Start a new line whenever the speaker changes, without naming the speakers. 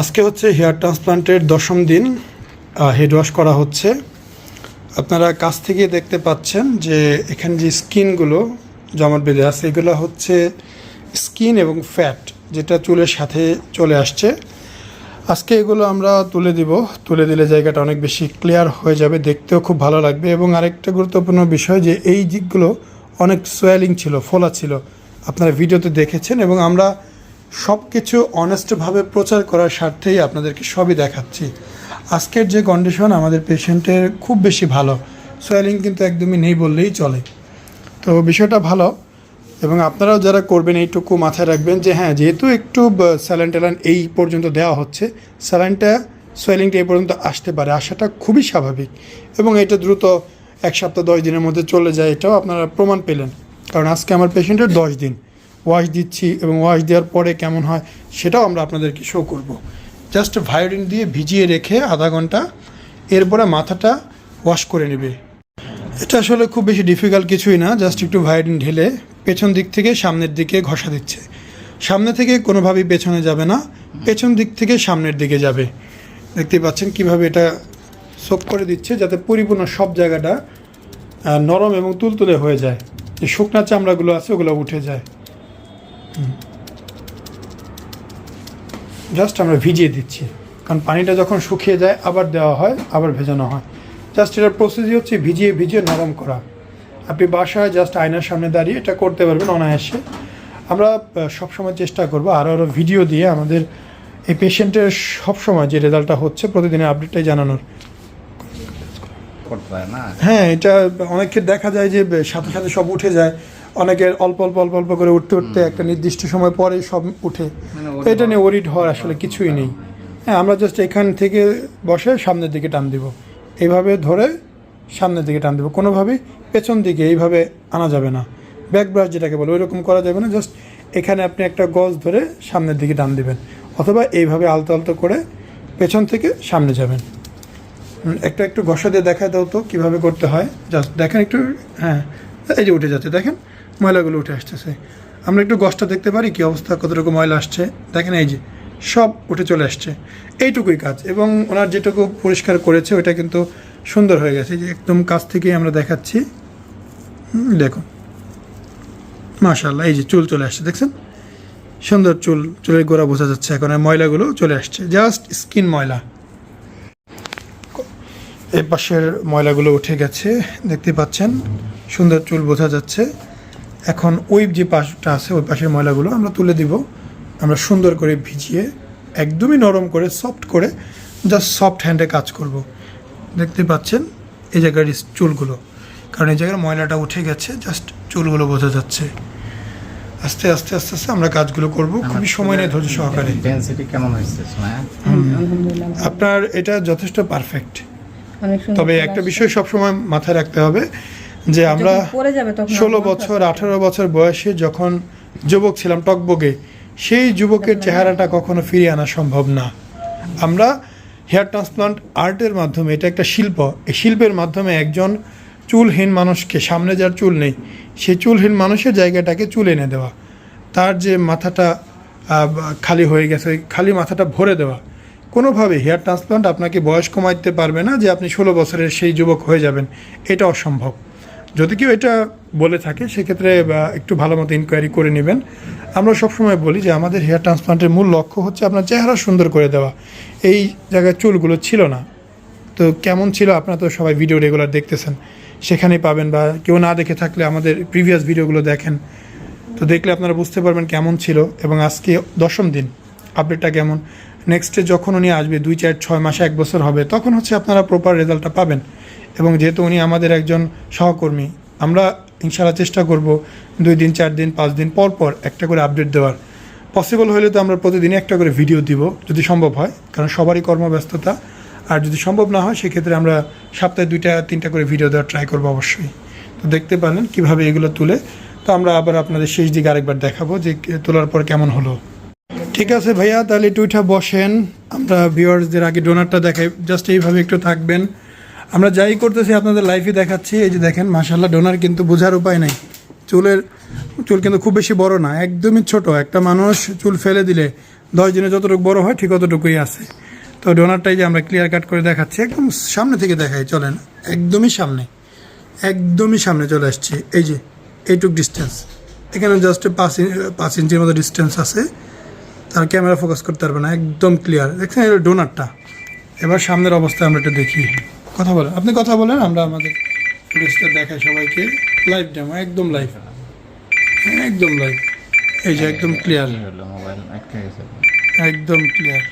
আজকে হচ্ছে হেয়ার ট্রান্সপ্লান্টের দশম দিন হেড ওয়াশ করা হচ্ছে। আপনারা কাছ থেকে দেখতে পাচ্ছেন যে এখানে যে স্কিনগুলো, জমাট বেঁধে আছে, এগুলো হচ্ছে স্কিন এবং ফ্যাট, যেটা চুলের সাথে চলে আসছে। আজকে এগুলো আমরা তুলে দিব। তুলে দিলে জায়গাটা অনেক বেশি ক্লিয়ার হয়ে যাবে, দেখতেও খুব ভালো লাগবে। এবং আরেকটা গুরুত্বপূর্ণ বিষয় যে এই দিকগুলো অনেক সোয়েলিং ছিল, ফোলা ছিল। আপনারা ভিডিওতে দেখেছেন এবং আমরা সব কিছু অনেস্টভাবে প্রচার করার স্বার্থেই আপনাদেরকে সবই দেখাচ্ছি। আজকের যে কন্ডিশন আমাদের পেশেন্টের খুব বেশি ভালো। সোয়েলিং কিন্তু একদমই নেই বললেই চলে। তো বিষয়টা ভালো এবং আপনারাও যারা করবেন এইটুকু মাথায় রাখবেন যে হ্যাঁ যেহেতু একটু স্যালাইন ট্যালাইন এই পর্যন্ত দেওয়া হচ্ছে, স্যালাইনটা সোয়েলিংটা এই পর্যন্ত আসতে পারে আসাটা খুবই স্বাভাবিক। এবং এটা দ্রুত এক সপ্তাহ, দশ দিনের মধ্যে চলে যায়, এটাও আপনারা প্রমাণ পেলেন। কারণ আজকে আমার পেশেন্টের দশ দিন। ওয়াশ দিচ্ছি এবং ওয়াশ দেওয়ার পরে কেমন হয় সেটাও আমরা আপনাদেরকে শো করব। জাস্ট ভায়োডিন দিয়ে ভিজিয়ে রেখে আধা ঘণ্টা, এরপরে মাথাটা ওয়াশ করে নেবে। এটা আসলে খুব বেশি ডিফিকাল্ট কিছুই না জাস্ট একটু ভায়োডিন ঢেলে পেছন দিক থেকে সামনের দিকে ঘষা দিচ্ছে। সামনে থেকে কোনোভাবেই পেছনে যাবে না, পেছন দিক থেকে সামনের দিকে যাবে। দেখতে পাচ্ছেন কীভাবে এটা সোপ করে দিচ্ছে যাতে পরিপূর্ণ সব জায়গাটা নরম এবং তুলতুলে হয়ে যায়। যে শুকনা চামড়াগুলো আছে ওগুলো উঠে যায়। জাস্ট আমরা ভিজিয়ে দিচ্ছি। কারণ পানিটা যখন শুকিয়ে যায় আবার দেওয়া হয় আবার ভেজানো হয়। জাস্ট এটার প্রসেসই হচ্ছে ভিজিয়ে ভিজিয়ে নরম করা। আপনি বাসায় জাস্ট আয়নার সামনে দাঁড়িয়ে এটা করতে পারবেন অনায়াসে। আমরা সবসময় চেষ্টা করব আরও আরও ভিডিও দিয়ে আমাদের এই পেশেন্টের সবসময় যে রেজাল্টটা হচ্ছে প্রতিদিনের আপডেটটাই জানানোর।
না?
হ্যাঁ এটা অনেকে দেখা যায় যে সাথে সাথে সব উঠে যায়। অনেকের অল্প অল্প অল্প অল্প করে উঠতে উঠতে একটা নির্দিষ্ট সময় পরে সব উঠে।
মানে
তো এটা নিয়ে ওরিড হওয়ার আসলে কিছুই নেই। হ্যাঁ আমরা জাস্ট এখান থেকে বসে সামনের দিকে টান দিব। এইভাবে ধরে সামনের দিকে টান দেবো। কোনোভাবেই পেছন দিকে এইভাবে আনা যাবে না। ব্যাক ব্রাশ যেটাকে বলে ওইরকম করা যাবে না। জাস্ট এখানে আপনি একটা গজ ধরে সামনের দিকে টান দিবেন। অথবা এইভাবে আলতো আলতো করে পেছন থেকে সামনে যাবেন। একটা একটু ঘষা দিয়ে দেখা দাও তো কীভাবে করতে হয়। জাস্ট দেখেন একটু হ্যাঁ এই যে উঠে যাচ্ছে। দেখেন ময়লাগুলো উঠে আসতেছে। আমরা একটু গছটা দেখতে পারি কি অবস্থা, কতটুকু ময়লা আসছে। দেখেন এই যে, সব উঠে চলে আসছে। এইটুকুই কাজ এবং ওনার যেটুকু পরিষ্কার করেছে ওটা কিন্তু সুন্দর হয়ে গেছে। যে একদম কাছ থেকেই আমরা দেখাচ্ছি। দেখুন। মাশাল্লাহ এই যে চুল চলে আসছে, দেখছেন? সুন্দর চুল, চুলের গোড়া বোঝা যাচ্ছে এখন ময়লাগুলো চলে আসছে। জাস্ট স্কিন ময়লা। এই পাশের ময়লাগুলো উঠে গেছে, দেখতে পাচ্ছেন? সুন্দর চুল বোঝা যাচ্ছে। এখন ওই যে পাশটা আছে ওই পাশের ময়লাগুলো আমরা তুলে দিব। আমরা সুন্দর করে ভিজিয়ে একদমই নরম করে সফট করে জাস্ট সফট হ্যান্ডে কাজ করব। দেখতে পাচ্ছেন এই জায়গার চুলগুলো। কারণ এই জায়গার ময়লাটা উঠে গেছে জাস্ট চুলগুলো বোঝা যাচ্ছে। আস্তে আস্তে আস্তে আস্তে আমরা কাজগুলো করব। খুবই সময় নিয়ে ধৈর্য সহকারে।
ডেন্সিটি কেমন হয়েছে
আপনার এটা যথেষ্ট পারফেক্ট তবে একটা বিষয় সবসময় মাথায় রাখতে হবে যে আমরা ষোলো বছর আঠারো বছর বয়সে যখন যুবক ছিলাম টকবগে সেই যুবকের চেহারাটা কখনো ফিরিয়ে আনা সম্ভব না। আমরা হেয়ার ট্রান্সপ্লান্ট আর্টের মাধ্যমে এটা একটা শিল্প এই শিল্পের মাধ্যমে একজন চুলহীন মানুষকে সামনে যার চুল নেই সেই চুলহীন মানুষের জায়গাটাকে চুল এনে দেওয়া তার যে মাথাটা খালি হয়ে গেছে খালি মাথাটা ভরে দেওয়া কোনোভাবে হেয়ার ট্রান্সপ্লান্ট আপনাকে বয়স কমাইতে পারবে না যে আপনি ষোলো বছরের সেই যুবক হয়ে যাবেন এটা অসম্ভব। যদি কেউ এটা বলে থাকে, সেক্ষেত্রে একটু ভালো মতো ইনকোয়ারি করে নেবেন। আমরা সবসময় বলি যে, আমাদের হেয়ার ট্রান্সপ্লান্টের মূল লক্ষ্য হচ্ছে আপনার চেহারা সুন্দর করে দেওয়া। এই জায়গায় চুলগুলো ছিল না। তো কেমন ছিল আপনারা তো সবাই ভিডিও রেগুলার দেখতেছেন। সেখানেই পাবেন বা কেউ না দেখে থাকলে আমাদের প্রিভিয়াস ভিডিওগুলো দেখেন। তো দেখলে আপনারা বুঝতে পারবেন কেমন ছিল এবং আজকে দশম দিন। আপডেটটা কেমন? নেক্সটে যখন উনি আসবে, দুই, চার, ছয় মাসে, এক বছর হবে, তখন হচ্ছে আপনারা প্রপার রেজাল্টটা পাবেন। এবং যেহেতু উনি আমাদের একজন সহকর্মী, আমরা ইনশাআল্লাহ চেষ্টা করব দুই দিন, চার দিন, পাঁচ দিন পর পর একটা করে আপডেট দেওয়ার। পসিবল হলে তো আমরা প্রতিদিনই একটা করে ভিডিও দিব, যদি সম্ভব হয়, কারণ সবারই কর্মব্যস্ততা। আর যদি সম্ভব না হয়, সেক্ষেত্রে আমরা সপ্তাহে দুইটা, তিনটা করে ভিডিও দেওয়ার ট্রাই করব অবশ্যই। তো দেখতে পারেন কীভাবে এগুলো তুলে। তো আমরা আবার আপনাদের শেষ দিকে আরেকবার দেখাবো যে তোলার পর কেমন হলো। ঠিক আছে ভাইয়া, তাহলে উঠা বসেন। আমরা ভিউয়ার্সদের আগে ডোনারটা দেখাই। জাস্ট এইভাবে একটু থাকবেন। আমরা যাই করতেছি, আপনাদের লাইফে দেখাচ্ছি। এই যে দেখেন মাশাল্লাহ ডোনার কিন্তু বোঝার উপায় নেই। চুলের, চুল কিন্তু খুব বেশি বড় না, একদমই ছোট। একটা মানুষ চুল ফেলে দিলে দশ দিনে যতটুকু বড় হয়, ঠিক অতটুকুই আছে। তো ডোনারটাই যে আমরা ক্লিয়ার কাট করে দেখাচ্ছি, একদম সামনে থেকে দেখাই, চলেন। একদমই সামনে একদমই সামনে চলে আসছে। এই যে, এইটুক ডিস্টেন্স এখানে জাস্ট পাঁচ পাঁচ ইঞ্চির মতো ডিস্টেন্স আছে। তার ক্যামেরা ফোকাস করতে পারবে না, একদম ক্লিয়ার দেখছেন এটা ডোনারটা এবার সামনের অবস্থা আমরা একটু দেখি। কথা বলেন। আপনি কথা বলেন আমরা আমাদের ফুটেজটা দেখাই সবাইকে। লাইভ ডেমো একদম লাইভ একদম লাইভ এই যে একদম ক্লিয়ার
মোবাইল
একদম ক্লিয়ার